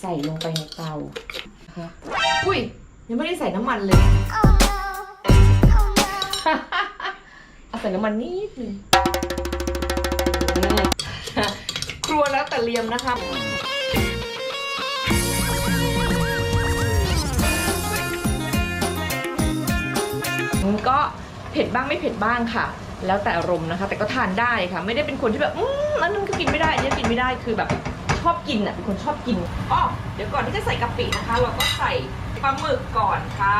ใส่ลงไปในเตานะคะอุ้ย ยังไม่ได้ใส่น้ำมันเลย เอาใส่น้ำมันนิดนึงครัวแล้วแต่เลียมนะคะก็เผ็ดบ้างไม่เผ็ดบ้างค่ะ แล้วแต่อารมณ์นะคะ แต่ก็ทานได้ค่ะ ไม่ได้เป็นคนที่แบบ อืมอันนั้นก็กินไม่ได้อันนี้กินไม่ได้คือแบบ อบกินอะเป็นคนชอบกินอ๋อเดี๋ยวก่อนที่จะใส่กะปินะคะ เราก็ใส่ปลาหมึกก่อนค่ะ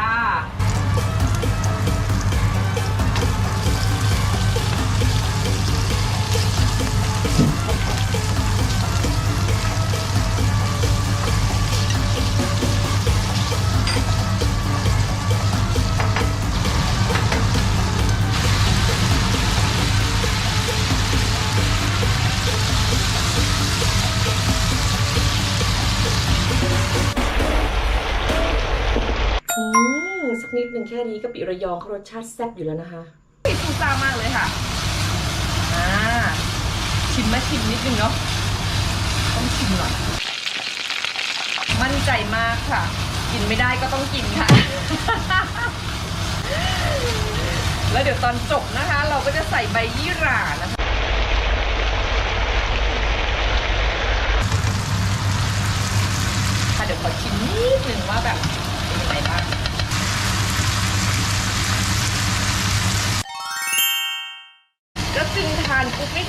สักนิดหนึ่งแค่นี้กะปิระยองเขารสชาติแซ่บอยู่แล้วนะคะซูซ่ามากเลยค่ะอ่าชิมไหมชิมนิดนึงเนาะต้องชิมหน่อยมั่นใจมากค่ะ กินไม่ได้ก็ต้องกินค่ะ แล้วเดี๋ยวตอนจบนะคะ เราก็จะใส่ใบยี่หร่านะคะค่ะเดี๋ยวขอชิมนิดนึงว่าแบบเป็นยังไงบ้าง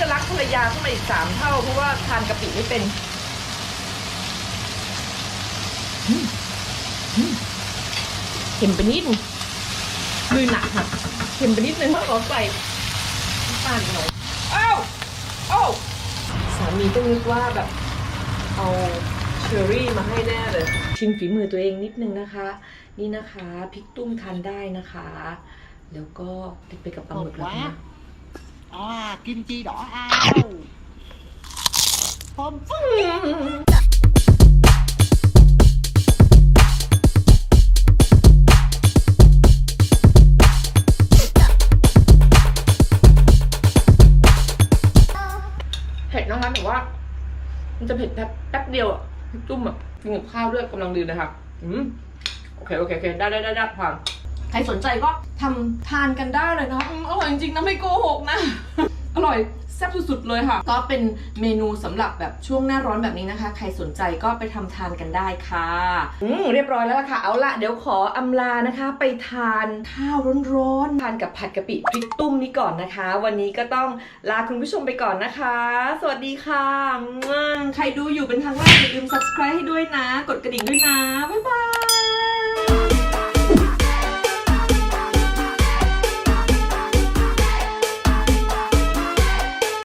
จะรักภรรยาขึ้นมาอีกสามเท่า เพราะว่าทานกะปิไม่เป็นอืมอืมเค็มไปนิดนึงมือหนักค่ะเค็มไปนิดนึงเพราะขอใส่น้ำตาลหน่อยอ้าวอ้าวสามีก็นึกว่าแบบ เอาเชอรี่มาให้แน่เลย ชิมฝีมือตัวเองนิดนึงนะคะ นี่นะคะพริกตุ้มทานได้นะคะ แล้วก็ติดไปกับปลาหมึกแล้วนะ À, kim chi đỏ ao Thơm phức เผ็ดนะคะแต่ว่ามันจะเผ็ดแป๊บแป๊บเดียวอะพริกตุ้มอะกินกับข้าวด้วยกำลังดีนะคะอืมโอเค โอเค โอเค ได้ได้ได้ได้ผ่าน ใครสนใจก็ทำทานกันได้เลยนะอืมอร่อยจริงๆนะไม่โกหกนะ อร่อยแซ่บสุดๆเลยค่ะ ก็เป็นเมนูสำหรับแบบช่วงหน้าร้อนแบบนี้นะคะ ใครสนใจก็ไปทำทานกันได้ค่ะ อืมเรียบร้อยแล้วล่ะค่ะ เอาละเดี๋ยวขออำลานะคะ ไปทานข้าวร้อนๆทานกับผัดกะปิพริกตุ้มนี้ก่อนนะคะ วันนี้ก็ต้องลาคุณผู้ชมไปก่อนนะคะ สวัสดีค่ะอืมใครดูอยู่เป็นครั้งแรกอย่าลืม subscribe ให้ด้วยนะ กดกระดิ่งด้วยนะบ๊ายบา